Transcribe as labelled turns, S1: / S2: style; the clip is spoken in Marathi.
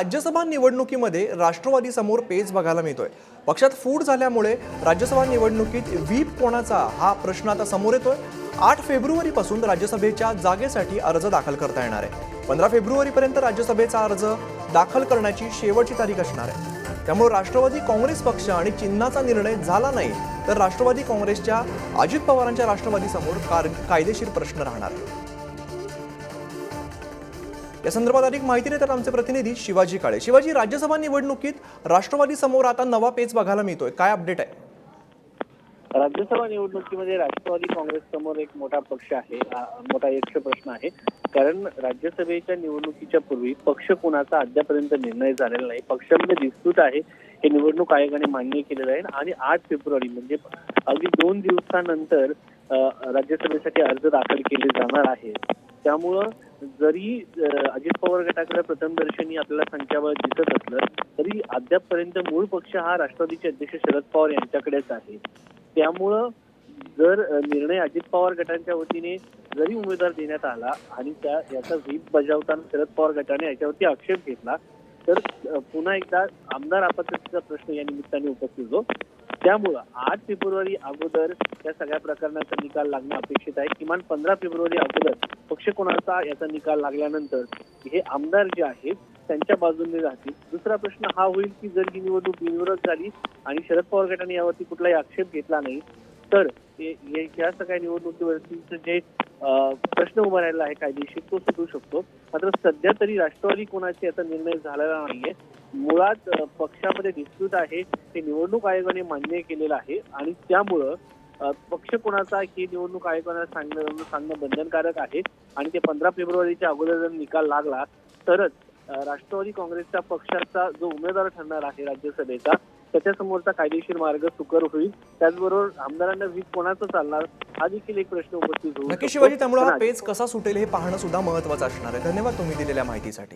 S1: राज्यसभा निवडणुकीमध्ये राष्ट्रवादी समोर पेच बघायला मिळतोय. पक्षात फूट झाल्यामुळे राज्यसभा निवडणुकीत व्हीप कोणाचा हा प्रश्न आता समोर येतोय. आठ फेब्रुवारीपासून राज्यसभेच्या जागेसाठी अर्ज दाखल करता येणार आहे. पंधरा फेब्रुवारीपर्यंत राज्यसभेचा अर्ज दाखल करण्याची शेवटची तारीख असणार आहे. त्यामुळे राष्ट्रवादी काँग्रेस पक्ष आणि चिन्हाचा निर्णय झाला नाही तर राष्ट्रवादी काँग्रेसच्या अजित पवारांच्या राष्ट्रवादीसमोर कार कायदेशीर प्रश्न राहणार. या संदर्भात अधिक माहिती देतात आमचे प्रतिनिधी शिवाजी काळे. शिवाजी राज्यसभा निवडणुकीत राष्ट्रवादी समोर आता नवा पेच बघायला मिळतोय. काय अपडेट आहे?
S2: राज्यसभा निवडणुकीमध्ये राष्ट्रवादी काँग्रेस समोर एक मोठा पक्ष आहे मोठा यक्ष प्रश्न आहे. कारण राज्यसभेच्या निवडणुकीच्या पूर्वी पक्ष कोणाचा अद्यापर्यंत निर्णय झालेला नाही. पक्षामध्ये विस्तृत आहे. हे निवडणूक आयोगाने मान्य केलेलं आहे. आणि आठ फेब्रुवारी म्हणजे अगदी दोन दिवसानंतर राज्यसभेसाठी अर्ज दाखल केले जाणार आहे त्यामुळं जरी अजित पवार गटाकडे प्रथमदर्शनी आपल्याला संख्याबळ दिसत असलं तरी अद्यापपर्यंत मूळ पक्ष हा राष्ट्रवादीचे अध्यक्ष शरद पवार यांच्याकडेच आहे. त्यामुळं जर निर्णय अजित पवार गटांच्या वतीने जरी उमेदवार देण्यात आला आणि त्या याचा व्हीप बजावताना शरद पवार गटाने याच्यावरती आक्षेप घेतला तर पुन्हा एकदा आमदार आपत्तीचा प्रश्न या निमित्ताने उपस्थित होतो. त्यामुळं आठ फेब्रुवारी अगोदर या सगळ्या प्रकरणाचा निकाल लागणं अपेक्षित आहे. किमान पंधरा फेब्रुवारी अगोदर पक्ष कोणाचा याचा निकाल लागल्यानंतर हे आमदार जे आहेत त्यांच्या बाजूने राहतील. दुसरा प्रश्न हा होईल की जर ही निवडणूक बिनविरोध झाली आणि शरद पवार गटाने यावरती कुठलाही आक्षेप घेतला नाही तर या सगळ्या निवडणुकीवरती जे प्रश्न उभा राहिला आहे कायदेशीर तो सुटू शकतो. मात्र सध्या तरी राष्ट्रवादी कोणाची याचा निर्णय झालेला नाहीये. मुळात पक्षामध्ये विस्तृत आहे. ते निवडणूक आयोगाने मान्य केलेलं आहे. आणि त्यामुळं पक्ष कोणाचा ही निवडणूक आयोगाला सांगणं सांगणं बंधनकारक आहे. आणि ते पंधरा फेब्रुवारीच्या अगोदर जर निकाल लागला तरच राष्ट्रवादी काँग्रेसच्या पक्षाचा जो उमेदवार ठरणार आहे राज्यसभेचा त्याच्यासमोरचा कायदेशीर मार्ग सुकर होईल. त्याचबरोबर आमदारांना व्हीप कोणाचं चालणार हा देखील एक प्रश्न उपस्थित होऊ
S1: नक्की
S2: शकतो.
S1: शिवाजी त्यामुळे हा पेच कसा सुटेल हे पाहणं सुद्धा महत्वाचं असणार आहे. धन्यवाद तुम्ही दिलेल्या माहितीसाठी.